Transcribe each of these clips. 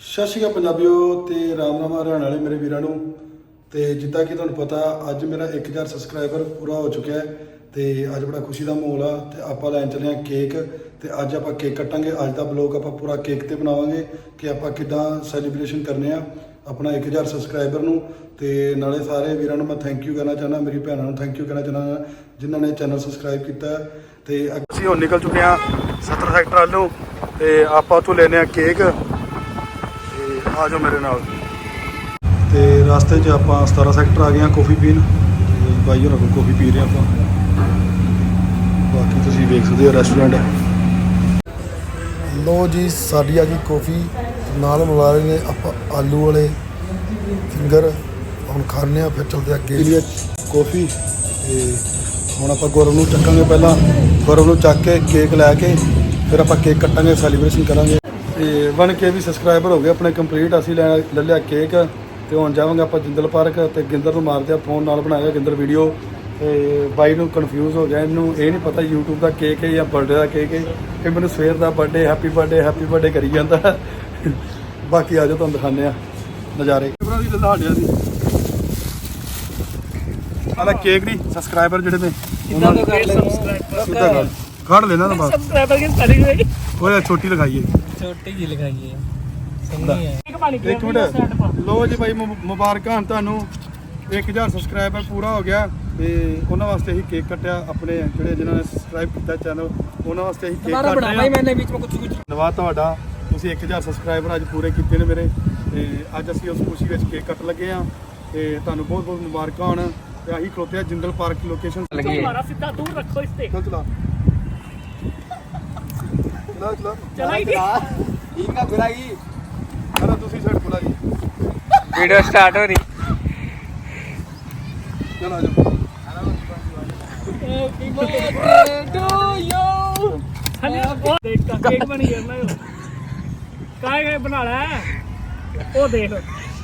ਸਤਿ ਸ਼੍ਰੀ ਅਕਾਲ ਪੰਜਾਬੀਓ ਤੇ ਰਾਮ ਰਾਮ ਹਰਿਆਣਾ ਵਾਲੇ ਮੇਰੇ ਵੀਰਾਂ ਨੂੰ। ਤੇ ਜਿੱਦਾਂ ਕਿ ਤੁਹਾਨੂੰ ਪਤਾ, ਅੱਜ ਮੇਰਾ 1000 ਸਬਸਕ੍ਰਾਈਬਰ ਪੂਰਾ ਹੋ ਚੁੱਕਿਆ ਹੈ ਤੇ ਅੱਜ ਬੜਾ ਖੁਸ਼ੀ ਦਾ ਮਾਹੌਲ ਆ ਤੇ ਆਪਾਂ ਲੈਣ ਚੱਲੇ ਆ ਕੇਕ ਤੇ ਅੱਜ ਆਪਾਂ ਕੇਕ ਕੱਟਾਂਗੇ। ਅੱਜ ਦਾ ਬਲੌਗ ਆਪਾਂ ਪੂਰਾ ਕੇਕ ਤੇ ਬਣਾਵਾਂਗੇ ਕਿ ਆਪਾਂ ਕਿਦਾਂ ਸੈਲੀਬ੍ਰੇਸ਼ਨ ਕਰਨੇ ਆ ਆਪਣਾ 1000 ਸਬਸਕ੍ਰਾਈਬਰ ਨੂੰ। ਤੇ ਨਾਲੇ ਸਾਰੇ ਵੀਰਾਂ ਨੂੰ ਮੈਂ ਥੈਂਕ ਯੂ ਕਹਿਣਾ ਚਾਹੁੰਦਾ, ਮੇਰੀ ਭੈਣਾਂ ਨੂੰ ਥੈਂਕ ਯੂ ਕਹਿਣਾ ਚਾਹੁੰਦਾ, ਜਿਨ੍ਹਾਂ ਨੇ ਚੈਨਲ ਸਬਸਕ੍ਰਾਈਬ ਕੀਤਾ ਹੈ। ਤੇ ਅਸੀਂ ਹੁਣ ਨਿਕਲ ਚੁੱਕੇ ਆ 70 ਸੈਕਟਰ ਵੱਲ ਨੂੰ ਤੇ ਆਪਾਂ ਉੱਥੋਂ ਲੈਨੇ ਆ ਕੇਕ। ਤੇ ਆ ਜਾਓ ਮੇਰੇ ਨਾਲ। ਤੇ ਰਸਤੇ 'ਚ ਆਪਾਂ 17 ਸੈਕਟਰ ਆ ਗਏ ਆ ਕਾਫੀ ਪੀਣ। ਤੇ ਬਾਈ ਹੋਰਾਂ ਕੋਲ ਕਾਫੀ ਪੀ ਰਹੇ ਆਪਾਂ। ਬਾਕੀ ਤੁਸੀਂ ਵੇਖ ਸਕਦੇ ਹੋ ਰੈਸਟੋਰੈਂਟ ਲੋ ਜੀ ਸਾਡੀ ਆ ਗਈ ਕਾਫੀ ਨਾਲ ਮਿਲਾ ਰਹੇ ਨੇ ਆਪਾਂ ਆਲੂ ਵਾਲੇ ਫਿੰਗਰ ਹੁਣ ਖਾਣੇ ਆ ਫਿਰ ਚਲਦੇ ਅੱਗੇ। ਲਈ ਕਾਫੀ ਤੇ ਹੁਣ ਆਪਾਂ ਗੌਰਵ ਨੂੰ ਚੱਕਾਂਗੇ ਪਹਿਲਾਂ। ਗੌਰਵ ਨੂੰ ਚੱਕ ਕੇ ਕੇਕ ਲੈ ਕੇ ਫਿਰ ਆਪਾਂ ਕੇਕ ਕੱਟਾਂਗੇ ਸੈਲੀਬ੍ਰੇਸ਼ਨ ਕਰਾਂਗੇ। ਤੇ 1k ਵੀ ਸਬਸਕ੍ਰਾਈਬਰ ਹੋ ਗਏ ਆਪਣੇ ਕੰਪਲੀਟ ਅਸੀਂ ਲੈ ਲੈ ਲਿਆ ਕੇਕ ਤੇ ਹੁਣ ਜਾਵਾਂਗੇ ਆਪਾਂ ਜਿੰਦਲ ਪਾਰਕ ਤੇ ਗਿੰਦਰ ਨੂੰ ਮਾਰਦੇ ਆ ਫੋਨ ਨਾਲ ਬਣਾਏਗਾ ਗਿੰਦਰ ਵੀਡੀਓ ਤੇ ਬਾਈ ਨੂੰ ਕਨਫਿਊਜ਼ ਹੋ ਗਿਆ ਇਹਨੂੰ ਇਹ ਨਹੀਂ ਪਤਾ YouTube ਦਾ ਕੇਕ ਹੈ ਜਾਂ ਬਰਥਡੇ ਦਾ ਕੇਕ ਹੈ। ਇਹ ਮੈਨੂੰ ਸਵੇਰ ਦਾ birthday happy birthday happy birthday ਕਰੀ ਜਾਂਦਾ। ਬਾਕੀ ਆ ਜਾਓ ਤੁਹਾਨੂੰ ਦਿਖਾਉਂਦੇ ਆ ਨਜ਼ਾਰੇ। ਬਰਾ ਦੀ ਲੱਲਾ ਹਟਿਆ ਸੀ ਆਲਾ ਕੇਕ ਨਹੀਂ ਸਬਸਕ੍ਰਾਈਬਰ ਜਿਹੜੇ ਨੇ ਉਹਨਾਂ ਨੂੰ ਸਿੱਧਾ ਕਰ। ਖੜ ਲੈਣਾ ਨਾ ਬਸ ਸਬਸਕ੍ਰਾਈਬਰ ਕੇ ਸਾਰੀ ਹੋਈ ਓਏ ਛੋਟੀ ਲਗਾਈਏ ਛੋਟੀ ਜੀ ਲਗਾਈ ਹੈ ਸੰਨੀ ਹੈ ਇੱਕ ਪਾਣੀ ਇੱਕ ਮਿੰਟ ਲੋ ਜੀ ਭਾਈ ਮੁਬ- ਮੁਬਾਰਕਾਂ ਹਨ ਤੁਹਾਨੂੰ 1000 ਸਬਸਕ੍ਰਾਈਬਰ ਪੂਰਾ ਹੋ ਗਿਆ ਤੇ ਉਹਨਾਂ ਵਾਸਤੇ ਅਸੀਂ ਕੇਕ ਕੱਟਿਆ ਆਪਣੇ ਜਿਹੜੇ ਜਿਨ੍ਹਾਂ ਨੇ ਸਬਸਕ੍ਰਾਈਬ ਕੀਤਾ ਚੈਨਲ ਉਹਨਾਂ ਵਾਸਤੇ ਅਸੀਂ ਕੇਕ हमारा ਕੱਟ बड़ा ਰਹੇ भाई ਹਾਂ मैंने बीच में कुछ कुछ ਧੰਨਵਾਦ ਤੁਹਾਡਾ ਤੁਸੀਂ 1000 ਸਬਸਕ੍ਰਾਈਬਰ ਅੱਜ ਪੂਰੇ ਕੀਤੇ ਨੇ ਮੇਰੇ ਤੇ ਅੱਜ ਅਸੀਂ ਉਸ ਖੁਸ਼ੀ ਵਿੱਚ ਕੇਕ ਕੱਟ ਲੱਗੇ ਆ ਤੇ ਤੁਹਾਨੂੰ ਬਹੁਤ ਬਹੁਤ ਮੁਬਾਰਕਾਂ ਹੋਣ ਤੇ ਅਸੀਂ ਖਲੋਤੇ ਆ ਜਿੰਦਲ ਪਾਰਕ ਲੋਕੇਸ਼ਨ लगी हमारा सीधा दूर रखो इससे ਚਲ ਚਲੋ ਚਲੋ ਚਲਾਈ ਦੀ ਠੀਕ ਨਾ ਖੁਲਾਗੀ ਕਰੋ ਤੁਸੀਂ ਛੱਡ ਖੁਲਾਗੀ ਵੀਡੀਓ ਸਟਾਰਟ ਹੋ ਰਹੀ ਚਲੋ ਆਜੋ ਹੈਪੀ ਬਰਥਡੇ ਟੂ ਯੂ ਹਲੇ ਦੇਖ ਕੇਕ ਬਣ ਗਿਆ ਨਾ ਕਾਇ ਕਾਇ ਬਣਾਣਾ ਉਹ ਦੇਖ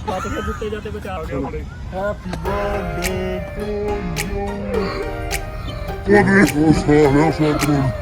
ਬਾਤ ਕੇ ਜੁੱਤੇ ਜਾਤੇ ਬਚਾ ਹੋ ਗਿਆ ਹੈਪੀ ਬਰਥਡੇ ਟੂ ਯੂ ਉਹ ਦੇਖ ਉਹ ਸਾਰਾ ਸਾਰਾ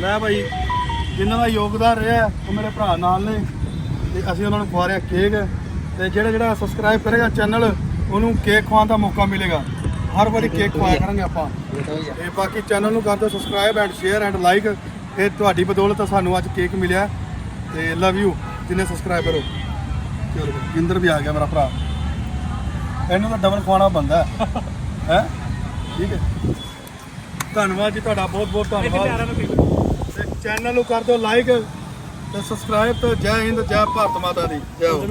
ਲੈ ਭਾਈ ਜਿਨ੍ਹਾਂ ਦਾ ਯੋਗਦਾਨ ਰਿਹਾ ਉਹ ਮੇਰੇ ਭਰਾ ਨਾਲ ਨੇ ਤੇ ਅਸੀਂ ਉਹਨਾਂ ਨੂੰ ਖਵਾਰਿਆ ਕੇਕ ਤੇ ਜਿਹੜਾ ਜਿਹੜਾ ਸਬਸਕ੍ਰਾਈਬ ਕਰੇਗਾ ਚੈਨਲ ਉਹਨੂੰ ਕੇਕ ਖਵਾਉਣ ਦਾ ਮੌਕਾ ਮਿਲੇਗਾ। ਹਰ ਵਾਰੀ ਕੇਕ ਖਵਾਇਆ ਕਰਾਂਗੇ ਆਪਾਂ। ਤੇ ਬਾਕੀ ਚੈਨਲ ਨੂੰ ਕਰ ਦਿਓ subscribe and share and like ਤੇ ਤੁਹਾਡੀ ਬਦੌਲਤ ਸਾਨੂੰ ਅੱਜ ਕੇਕ ਮਿਲਿਆ ਤੇ ਲਵ ਯੂ ਜਿੰਨੇ ਸਬਸਕ੍ਰਾਈਬ ਕਰੋ। ਚਲੋ ਜਿੰਦਰ ਵੀ ਆ ਗਿਆ ਮੇਰਾ ਭਰਾ। ਇਹਨੂੰ ਤਾਂ ਡਬਲ ਖਵਾਣਾ ਬੰਦਾ ਹੈ। ਠੀਕ ਹੈ। ਧੰਨਵਾਦ ਜੀ ਤੁਹਾਡਾ ਬਹੁਤ ਬਹੁਤ ਧੰਨਵਾਦ ਚੈਨਲ ਨੂੰ ਕਰ ਦਿਓ ਲਾਈਕ ਤੇ ਸਬਸਕ੍ਰਾਈਬ ਤੇ ਜੈ ਹਿੰਦ, ਜੈ ਭਾਰਤ ਮਾਤਾ ਦੀ। ਜੈ ਹੋ।